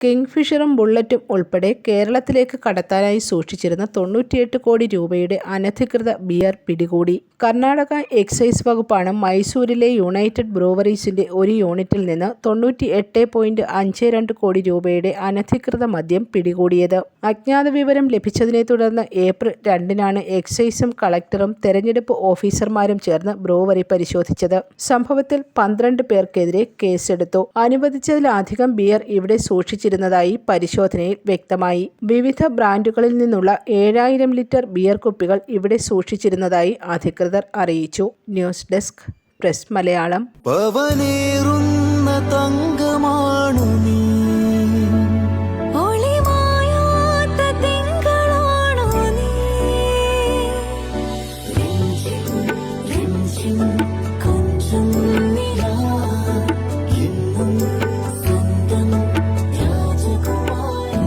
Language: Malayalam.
കിങ്ഫിഷറും ബുള്ളറ്റും ഉൾപ്പെടെ കേരളത്തിലേക്ക് കടത്താനായി സൂക്ഷിച്ചിരുന്ന തൊണ്ണൂറ്റിയെട്ട് കോടി രൂപയുടെ അനധികൃത ബിയർ പിടികൂടി. കർണാടക എക്സൈസ് വകുപ്പാണ് മൈസൂരിലെ യുണൈറ്റഡ് ബ്രൂവറീസിന്റെ ഒരു യൂണിറ്റിൽ നിന്ന് തൊണ്ണൂറ്റി എട്ട് പോയിന്റ് അഞ്ച് രണ്ട് കോടി രൂപയുടെ അനധികൃത മദ്യം പിടികൂടിയത്. അജ്ഞാത വിവരം ലഭിച്ചതിനെ തുടർന്ന് ഏപ്രിൽ രണ്ടിനാണ് എക്സൈസും കളക്ടറും തെരഞ്ഞെടുപ്പ് ഓഫീസർമാരും ചേർന്ന് ബ്രൂവറി പരിശോധിച്ചത്. സംഭവത്തിൽ പന്ത്രണ്ട് പേർക്കെതിരെ കേസെടുത്തു. അനുവദിച്ചതിലധികം ബിയർ ഇവിടെ സൂക്ഷിച്ചിരുന്നതായി പരിശോധനയിൽ വ്യക്തമായി. വിവിധ ബ്രാൻഡുകളിൽ നിന്നുള്ള ഏഴായിരം ലിറ്റർ ബിയർ കുപ്പികൾ ഇവിടെ സൂക്ഷിച്ചിരുന്നതായി അധികൃതർ അറിയിച്ചു. News desk press Malayalam.